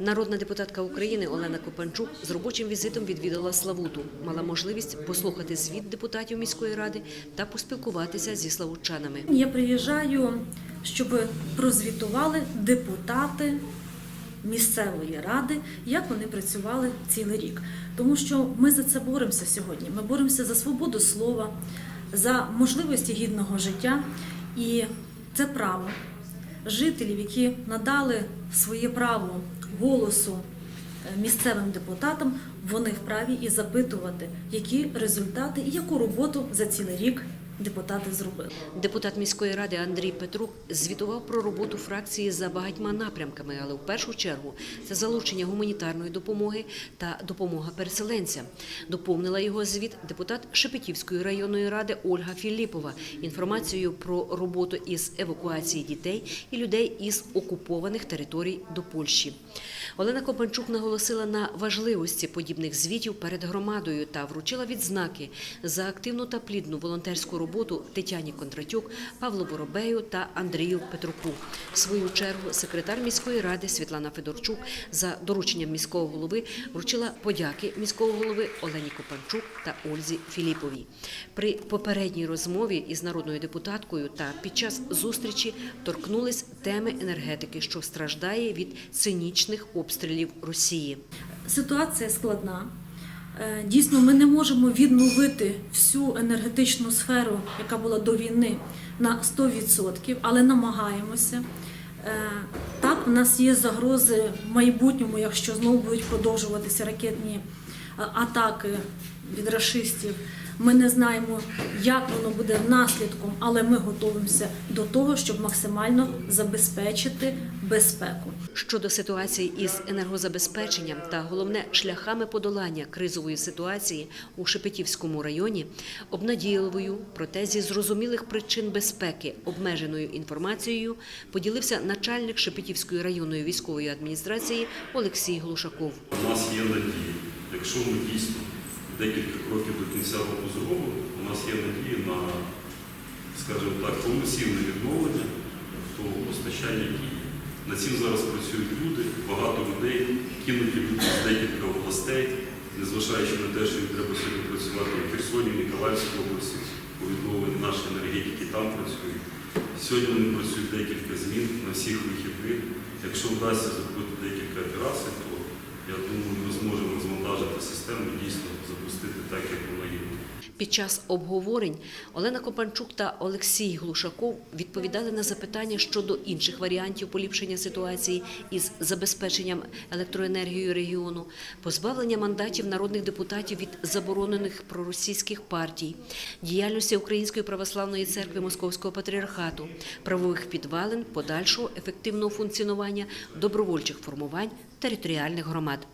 Народна депутатка України Олена Копанчук з робочим візитом відвідала Славуту. Мала можливість послухати звіт депутатів міської ради та поспілкуватися зі славутчанами. Я приїжджаю, щоб прозвітували депутати місцевої ради, як вони працювали цілий рік. Тому що ми за це боремося сьогодні. Ми боремося за свободу слова, за можливості гідного життя. І це право жителів, які надали своє право голосу е, місцевим депутатам, вони вправі і запитувати, які результати і яку роботу за цілий рік депутати зробили. Депутат міської ради Андрій Петрук звітував про роботу фракції за багатьма напрямками, але в першу чергу це залучення гуманітарної допомоги та допомога переселенцям. Доповнила його звіт депутат Шепетівської районної ради Ольга Філіпова інформацією про роботу із евакуації дітей і людей із окупованих територій до Польщі. Олена Копанчук наголосила на важливості подібних звітів перед громадою та вручила відзнаки за активну та плідну волонтерську роботу Тетяні Кондратюк, Павлу Воробею та Андрію Петруку. В свою чергу секретар міської ради Світлана Федорчук за дорученням міського голови вручила подяки міського голови Олені Копанчук та Ользі Філіповій. При попередній розмові із народною депутаткою та під час зустрічі торкнулись теми енергетики, що страждає від цинічних обстрілів Росії. Ситуація складна. Е, Дійсно, ми не можемо відновити всю енергетичну сферу, яка була до війни, на 100%, але намагаємося. Е, Так, у нас є загрози в майбутньому, якщо знову будуть продовжуватися ракетні е, атаки від рашистів. Ми не знаємо, як воно буде наслідком, але ми готуємося до того, щоб максимально забезпечити безпеку. Щодо ситуації із енергозабезпеченням та головне шляхами подолання кризової ситуації у Шепетівському районі, обнадійливою, проте зі зрозумілих причин безпеки обмеженою інформацією поділився начальник Шепетівської районної військової адміністрації Олексій Глушаков. У нас є надія. Якщо ми дійсно декілька кроків до кінця року зробимо, у нас є надія на, скажімо так, повноцінне відновлення того постачання Києва. Над цим зараз працюють люди, багато людей, кинуті люди з декілька областей, незважаючи на те, що їм треба сьогодні працювати в Херсоні, Ніколаївській області, у відновленні нашої енергетики там працюють. Сьогодні вони працюють декілька змін на всіх вихідних. Якщо вдасться зробити декілька операцій, то я думаю, ми систему дійсно запустити так, як вона є. Під час обговорень Олена Копанчук та Олексій Глушаков відповідали на запитання щодо інших варіантів поліпшення ситуації із забезпеченням електроенергією регіону, позбавлення мандатів народних депутатів від заборонених проросійських партій, діяльності Української православної церкви Московського патріархату, правових підвалин, подальшого ефективного функціонування добровольчих формувань територіальних громад.